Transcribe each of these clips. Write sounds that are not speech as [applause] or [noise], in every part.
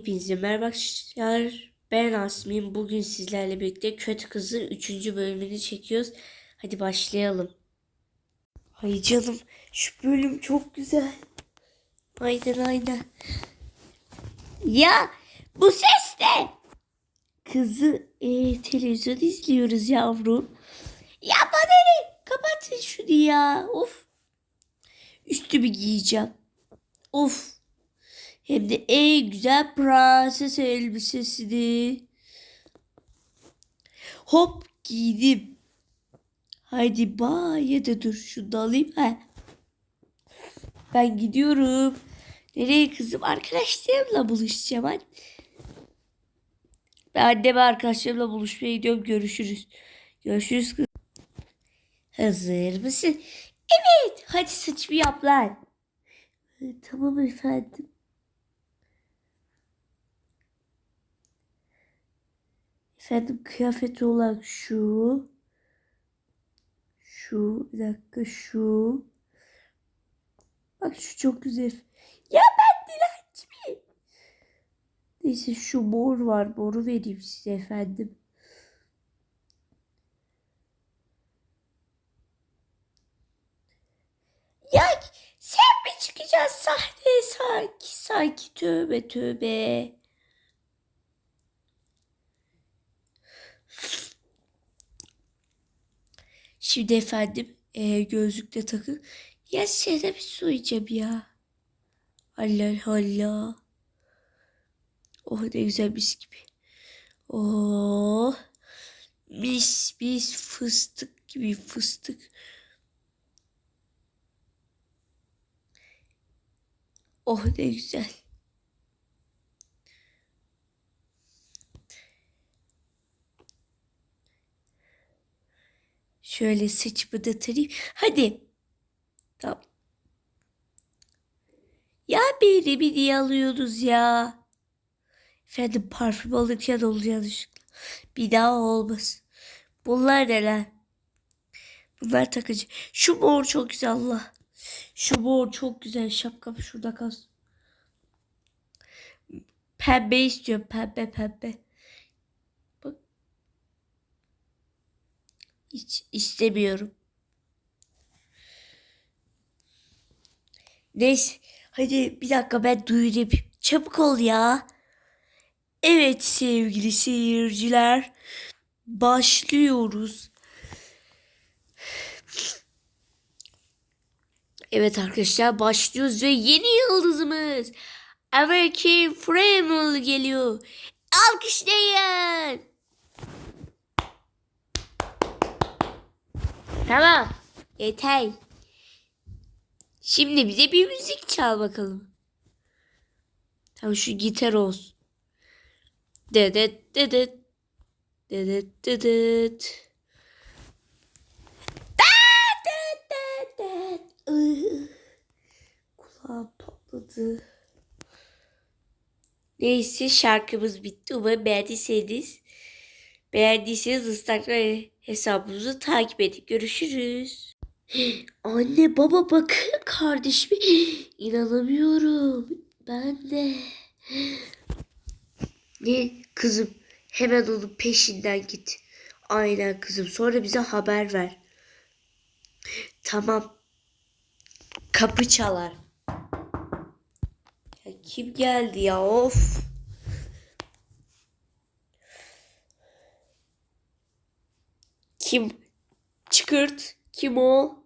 Hepinize merhaba arkadaşlar. Ben Asmin. Bugün sizlerle birlikte Kötü Kız'ın 3. bölümünü çekiyoruz. Hadi başlayalım. Ay canım şu bölüm çok güzel. Aynen aynen. Ya bu ses de. Kızı e, televizyon izliyoruz yavrum. Ya bana ne? Kapatın şunu ya. Of. Üstümü giyeceğim. Of. Hem de en güzel prenses elbisesini. Hop giydim. Haydi bay ya da dur şunu da alayım. Ha. Ben gidiyorum. Nereye kızım? Arkadaşlarımla buluşacağım. Hadi. Ben annem ve arkadaşlarımla buluşmaya gidiyorum. Görüşürüz. Görüşürüz kızım. Hazır mısın? Evet. Hadi saçımı yap lan. Tamam efendim. Efendim kıyafet olarak şu. Şu bir dakika şu. Bak şu çok güzel. Ya ben dilenci miyim? Neyse şu mor var. Moru vereyim size efendim. Ya sen mi çıkacaksın sahneye sanki sanki tövbe tövbe. Şimdi efendim e, gözlükle takın. Ya size bir su içeceğim ya. Allah Allah. Oh ne güzel mis gibi. Oh. Mis mis fıstık gibi fıstık. Oh ne güzel. Şöyle saçımı da tarayayım. Hadi. Tamam. Ya beni niye alıyorsunuz ya? Efendim parfüm alırken oldu yanlışlıkla. Bir daha olmaz. Bunlar neler? Bunlar takıcı. Şu mor çok güzel Allah. Şu mor çok güzel. Şapkam şurada kalsın. Pembe istiyorum. Pembe pembe. Bak. Hiç istemiyorum. Neyse. Hadi bir dakika ben duyurayım. Çabuk ol ya. Evet sevgili seyirciler. Başlıyoruz. Evet arkadaşlar başlıyoruz ve yeni yıldızımız American Fremel geliyor. Alkışlayın. Tamam. Yeter. Şimdi bize bir müzik çal bakalım. Tamam şu gitar olsun. Dedet dedet. Dedet dedet. Kulağım patladı. Neyse şarkımız bitti. Umarım beğendiyseniz. Beğendiyseniz Instagram hesabımızı takip edin. Görüşürüz. [gasps] Anne baba bakın kardeşime. [gasps] İnanamıyorum. Ben de. [gasps] Ne kızım hemen onun peşinden git. Aynen kızım sonra bize haber ver. Tamam. Kapı çalar. Ya kim geldi ya of. Kim? Çıkırt. Kim o?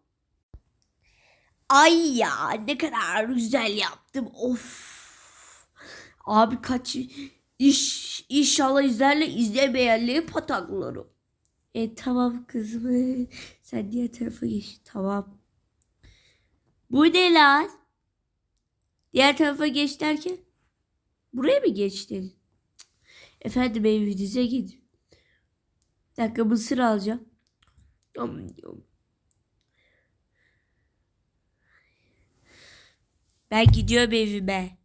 Ay ya ne kadar güzel yaptım. Of. Abi kaç iş inşallah izlerle izlemeyenleri pataklarım. E tamam kızım. [laughs] Sen diğer tarafa geç. Tamam. Bu ne lan? Diğer tarafa geç derken buraya mı geçtin? Efendim evinize gidin. Bir dakika mısır alacağım. Yom, yom. Ben gidiyorum evime.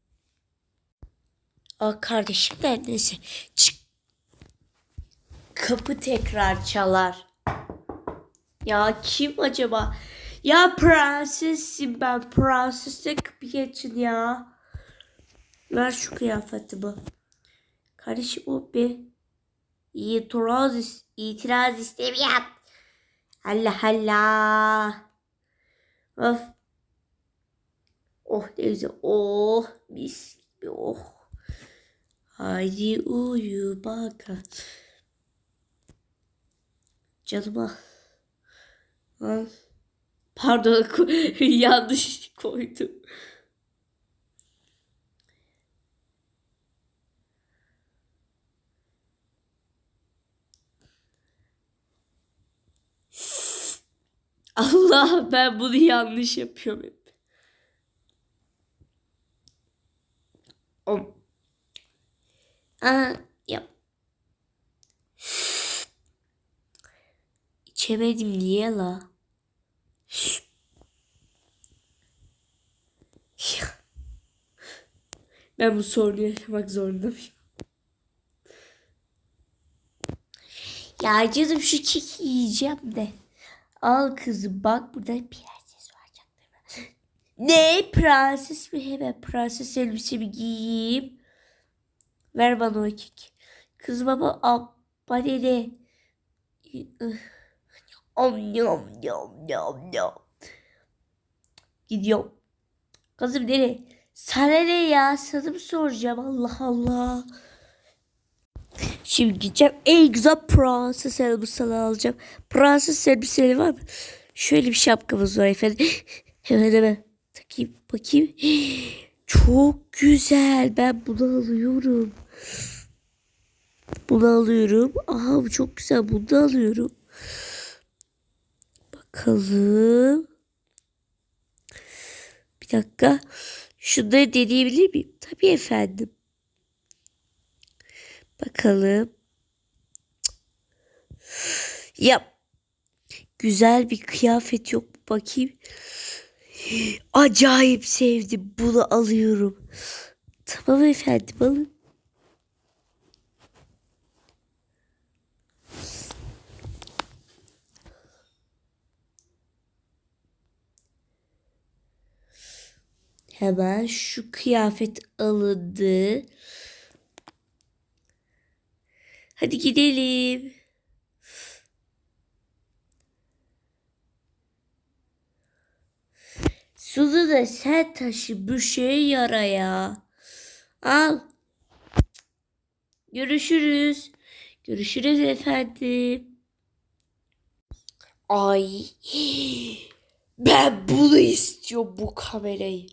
Aa, kardeşim de neyse. Çık. Kapı tekrar çalar. Ya kim acaba? Ya prensesim ben. Prensese kapıyı açın ya. Ver şu kıyafetimi. Kardeşim o be. İtiraz, itiraz istemiyorum. Allah Allah. Of. Oh ne güzel. Oh mis gibi oh. Haydi uyu bakalım. Canıma. Ha? Pardon [laughs] yanlış koydum. Allah ben bunu yanlış yapıyorum hep. Om. Aa, yap. İçemedim niye la? Ben bu sorunu yaşamak zorundayım. Ya canım şu keki yiyeceğim de. Al kızım bak burada prenses var canım. [laughs] Ne prenses mi hemen prenses elbisemi giyeyim. Ver bana o keki. Kız baba al bana ne? [sighs] Om yom yom yom yom. Gidiyorum. Kızım nereye? Sana ne ya? Sana mı soracağım? Allah Allah. Şimdi gideceğim. En güzel prenses elbiseleri alacağım. Prenses elbiseleri var mı? Şöyle bir şapkamız var efendim. [laughs] Hemen hemen. Takayım bakayım. [gasps] Çok güzel. Ben bunu alıyorum. Bunu alıyorum. Aha bu çok güzel. Bunu da alıyorum. Bakalım. Bir dakika. Şunları deneyebilir miyim? Tabii efendim. Bakalım. Yap. Güzel bir kıyafet yok mu? Bakayım. Acayip sevdim. Bunu alıyorum. Tamam efendim alın. Hemen şu kıyafet alındı. Hadi gidelim. Suzu da sen taşı bu şeye yara ya. Al. Görüşürüz. Görüşürüz efendim. Ay. Ben bunu istiyorum bu kamerayı.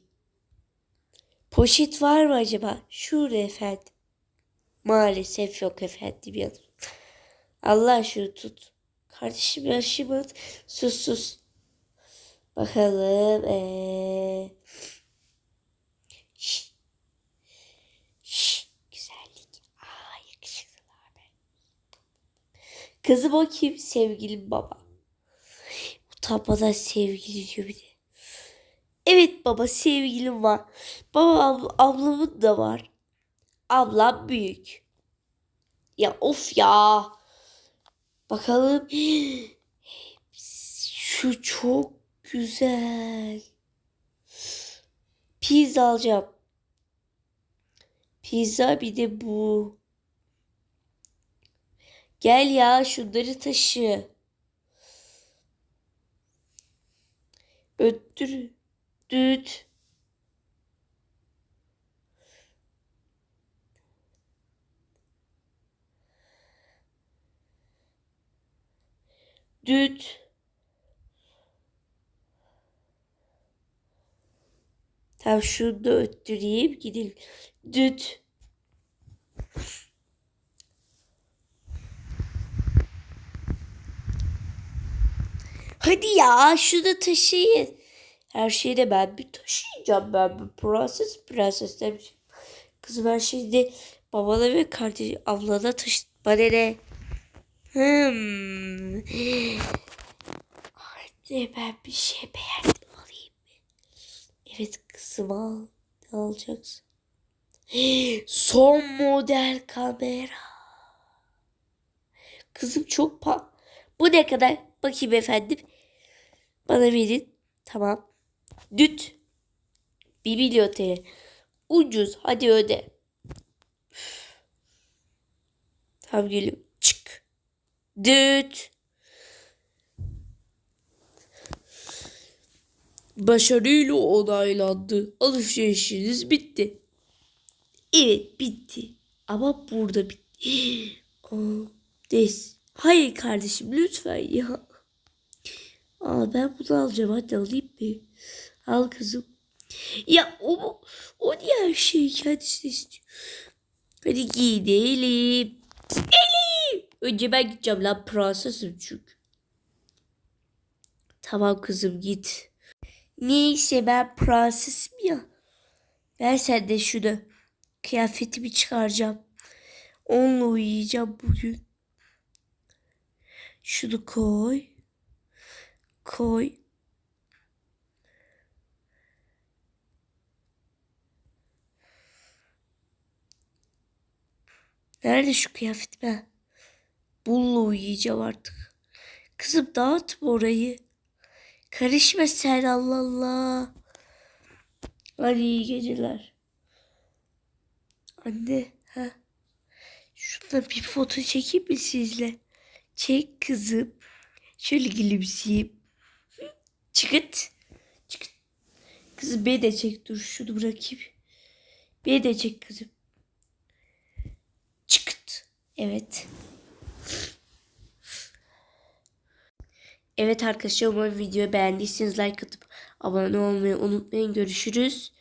Poşet var mı acaba? Şurada efendim. Maalesef yok efendim yanım. Allah şunu tut. Kardeşim yaşımı sus sus. Bakalım. Ee... Şşt. Şşt. Güzellik. Aa yakışıklılar be. Kızım o kim? Sevgilim baba. Utanmadan sevgili diyor bir de. Evet baba sevgilim var. Baba abla, ablamın da var. Ablam büyük. Ya of ya. Bakalım. [gasps] Şu çok güzel. Pizza alacağım. Pizza bir de bu. Gel ya şunları taşı. Öttür. Düt. Düt. Tamam şunu da öttüreyim gidelim. Düt. Hadi ya şunu taşıyın. Her şeyi de ben bir taşıyacağım ben bir prenses prenses demişim. Her şeyi de babana ve kardeş ablana taşı. Bana ne? Hmm. Anne ben bir şey beğendim alayım mı? Evet kızım al. Ne alacaksın? [gasps] Son model kamera. Kızım çok pa... Bu ne kadar? Bakayım efendim. Bana verin. Tamam. Düt. Bir milyon. Ucuz. Hadi öde. Tam geliyor. Çık. Düt. Başarıyla onaylandı. Alışverişiniz bitti. Evet bitti. Ama burada bitti. Aa, [gasps] des. Hayır kardeşim lütfen ya. Aa, ben bunu alacağım. Hadi alayım mı? Al kızım. Ya o, o her şeyi kendisi istiyor? Hadi gidelim. Gidelim. Önce ben gideceğim lan prensesim çünkü. Tamam kızım git. Neyse ben prensesim ya. Ver sen de şunu. Kıyafetimi çıkaracağım. Onunla uyuyacağım bugün. Şunu koy. Koy. Nerede şu kıyafet ben? Bununla uyuyacağım artık. Kızım dağıtma orayı. Karışma sen Allah Allah. Hadi iyi geceler. Anne. Ha. Şurada bir foto çekeyim mi sizle? Çek kızım. Şöyle gülümseyeyim. Çıkıt. Çıkıt. Kızım beni de çek. Dur şunu bırakayım. Beni de çek kızım. Çıkıt. Evet. Evet arkadaşlar umarım videoyu beğendiyseniz like atıp abone olmayı unutmayın. Görüşürüz.